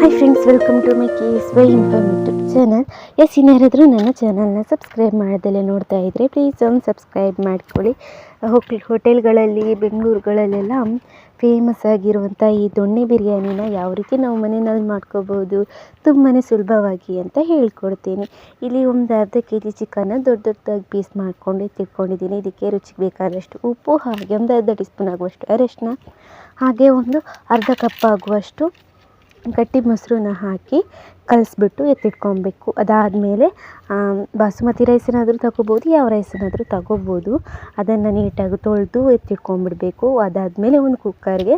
Hi friends welcome to my case Y informative channel S ಇನ್ಯಾರಾದರೂ ನನ್ನ ಚಾನಲ್ನ subscribe ಮಾಡೋದಲ್ಲೇ ನೋಡ್ತಾ ಇದ್ದರೆ ಪ್ಲೀಸ್ ಒಂದು ಸಬ್ಸ್ಕ್ರೈಬ್ ಮಾಡ್ಕೊಳ್ಳಿ. ಹೋಟ್ಲ್, ಹೋಟೆಲ್ಗಳಲ್ಲಿ, ಬೆಂಗಳೂರುಗಳಲ್ಲೆಲ್ಲ ಫೇಮಸ್ ಆಗಿರುವಂಥ ಈ ದೊಣ್ಣೆ ಬಿರಿಯಾನಿನ ಯಾವ ರೀತಿ ನಾವು ಮನೆಯಲ್ಲಿ ಮಾಡ್ಕೋಬೋದು ತುಂಬಾ ಸುಲಭವಾಗಿ ಅಂತ ಹೇಳ್ಕೊಡ್ತೀನಿ. ಇಲ್ಲಿ ಒಂದು ಅರ್ಧ ಕೆ ಜಿ ಚಿಕನ್ನ ದೊಡ್ಡ ದೊಡ್ಡದಾಗಿ ಪೀಸ್ ಮಾಡ್ಕೊಂಡು ತಿಳ್ಕೊಂಡಿದ್ದೀನಿ ಇದಕ್ಕೆ ರುಚಿಗೆ ಬೇಕಾದಷ್ಟು ಉಪ್ಪು, ಹಾಗೆ ಒಂದು ಅರ್ಧ ಟೀ ಸ್ಪೂನ್ ಆಗುವಷ್ಟು ಅರಶಿನ ಹಾಗೆ ಒಂದು ಅರ್ಧ ಕಪ್ ಆಗುವಷ್ಟು ಗಟ್ಟಿ ಮೊಸರನ್ನ ಹಾಕಿ ಕಲಿಸ್ಬಿಟ್ಟು ಎತ್ತಿಟ್ಕೊಬೇಕು. ಅದಾದಮೇಲೆ ಬಾಸುಮತಿ ರೈಸನ್ನಾದರೂ ತಗೋಬೋದು, ಯಾವ ರೈಸನ್ನಾದರೂ ತಗೋಬೋದು. ಅದನ್ನು ನೀಟಾಗಿ ತೊಳೆದು ಎತ್ತಿಟ್ಕೊಂಡ್ಬಿಡ್ಬೇಕು. ಅದಾದಮೇಲೆ ಒಂದು ಕುಕ್ಕರ್ಗೆ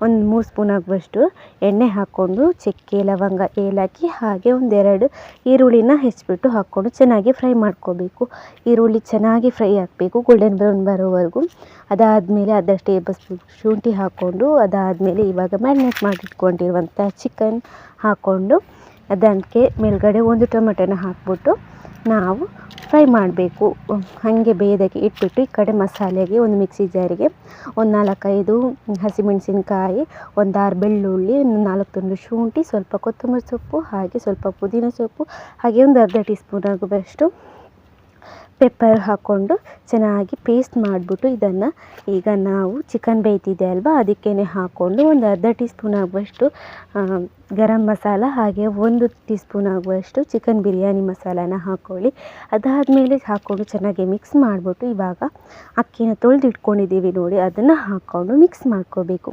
ಒಂದು ಮೂರು ಸ್ಪೂನ್ ಆಗುವಷ್ಟು ಎಣ್ಣೆ ಹಾಕ್ಕೊಂಡು ಚಕ್ಕೆ, ಲವಂಗ, ಏಲಕ್ಕಿ ಹಾಗೆ ಒಂದೆರಡು ಈರುಳ್ಳಿನ ಹೆಚ್ಚಿಬಿಟ್ಟು ಹಾಕ್ಕೊಂಡು ಚೆನ್ನಾಗಿ ಫ್ರೈ ಮಾಡ್ಕೋಬೇಕು. ಈರುಳ್ಳಿ ಚೆನ್ನಾಗಿ ಫ್ರೈ ಆಗಬೇಕು ಗೋಲ್ಡನ್ ಬ್ರೌನ್ ಬರೋವರೆಗೂ. ಅದಾದಮೇಲೆ ಅರ್ಧ ಟೇಬಲ್ ಸ್ಪೂನ್ ಶುಂಠಿ ಹಾಕ್ಕೊಂಡು ಅದಾದಮೇಲೆ ಇವಾಗ ಮ್ಯಾರಿನೇಟ್ ಮಾಡಿಟ್ಕೊಂಡಿರುವಂಥ ಚಿಕನ್ ಹಾಕ್ಕೊಂಡು ಅದಕ್ಕೆ ಮೇಲ್ಗಡೆ ಒಂದು ಟೊಮೆಟೊನ ಹಾಕ್ಬಿಟ್ಟು ನಾವು ಫ್ರೈ ಮಾಡಬೇಕು. ಹಾಗೆ ಬೇಯೋದಕ್ಕೆ ಇಟ್ಬಿಟ್ಟು ಈ ಕಡೆ ಮಸಾಲೆಗೆ ಒಂದು ಮಿಕ್ಸಿ ಜಾರಿಗೆ ಒಂದು ನಾಲ್ಕೈದು ಹಸಿಮೆಣಸಿನ್ಕಾಯಿ, ಒಂದು ಆರು ಬೆಳ್ಳುಳ್ಳಿ, ಒಂದು ನಾಲ್ಕು ತುಂಡು ಶುಂಠಿ, ಸ್ವಲ್ಪ ಕೊತ್ತಂಬರಿ ಸೊಪ್ಪು, ಹಾಗೆ ಸ್ವಲ್ಪ ಪುದೀನ ಸೊಪ್ಪು, ಹಾಗೆ ಒಂದು ಅರ್ಧ ಟೀ ಸ್ಪೂನ್ ಆಗುವಷ್ಟು ಪೆಪ್ಪರ್ ಹಾಕ್ಕೊಂಡು ಚೆನ್ನಾಗಿ ಪೇಸ್ಟ್ ಮಾಡಿಬಿಟ್ಟು ಇದನ್ನು ಈಗ ನಾವು ಚಿಕನ್ ಬೇಯ್ತಿದೆ ಅಲ್ವಾ? ಅದಕ್ಕೇ ಹಾಕ್ಕೊಂಡು ಒಂದು ಅರ್ಧ ಟೀ ಸ್ಪೂನ್ ಆಗುವಷ್ಟು ಗರಂ ಮಸಾಲ ಹಾಗೆ ಒಂದು ಟೀ ಸ್ಪೂನ್ ಆಗುವಷ್ಟು ಚಿಕನ್ ಬಿರಿಯಾನಿ ಮಸಾಲಾನ ಹಾಕ್ಕೊಳ್ಳಿ ಅದಾದಮೇಲೆ ಹಾಕ್ಕೊಂಡು ಚೆನ್ನಾಗಿ ಮಿಕ್ಸ್ ಮಾಡಿಬಿಟ್ಟು ಇವಾಗ ಅಕ್ಕಿನ ತೊಳೆದು ಇಟ್ಕೊಂಡಿದ್ದೀವಿ ನೋಡಿ, ಅದನ್ನು ಹಾಕ್ಕೊಂಡು ಮಿಕ್ಸ್ ಮಾಡ್ಕೋಬೇಕು.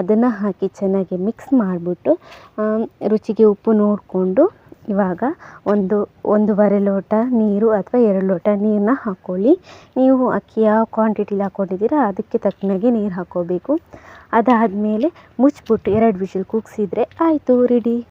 ಅದನ್ನು ಹಾಕಿ ಚೆನ್ನಾಗಿ ಮಿಕ್ಸ್ ಮಾಡಿಬಿಟ್ಟು ರುಚಿಗೆ ಉಪ್ಪು ನೋಡಿಕೊಂಡು ಇವಾಗ ಒಂದು, ಒಂದೂವರೆ ಲೋಟ ನೀರು ಅಥವಾ ಎರಡು ಲೋಟ ನೀರನ್ನ ಹಾಕ್ಕೊಳ್ಳಿ ನೀವು ಅಕ್ಕಿ ಯಾವ ಕ್ವಾಂಟಿಟಿಲಿ ಹಾಕ್ಕೊಂಡಿದ್ದೀರ ಅದಕ್ಕೆ ತಕ್ಕನಾಗೆ ನೀರು ಹಾಕ್ಕೋಬೇಕು ಅದಾದಮೇಲೆ ಮುಚ್ಚಿಬಿಟ್ಟು ಎರಡು ವಿಶಿಲ್ ಕೂಗಿಸಿದ್ರೆ ಆಯಿತು ರೆಡಿ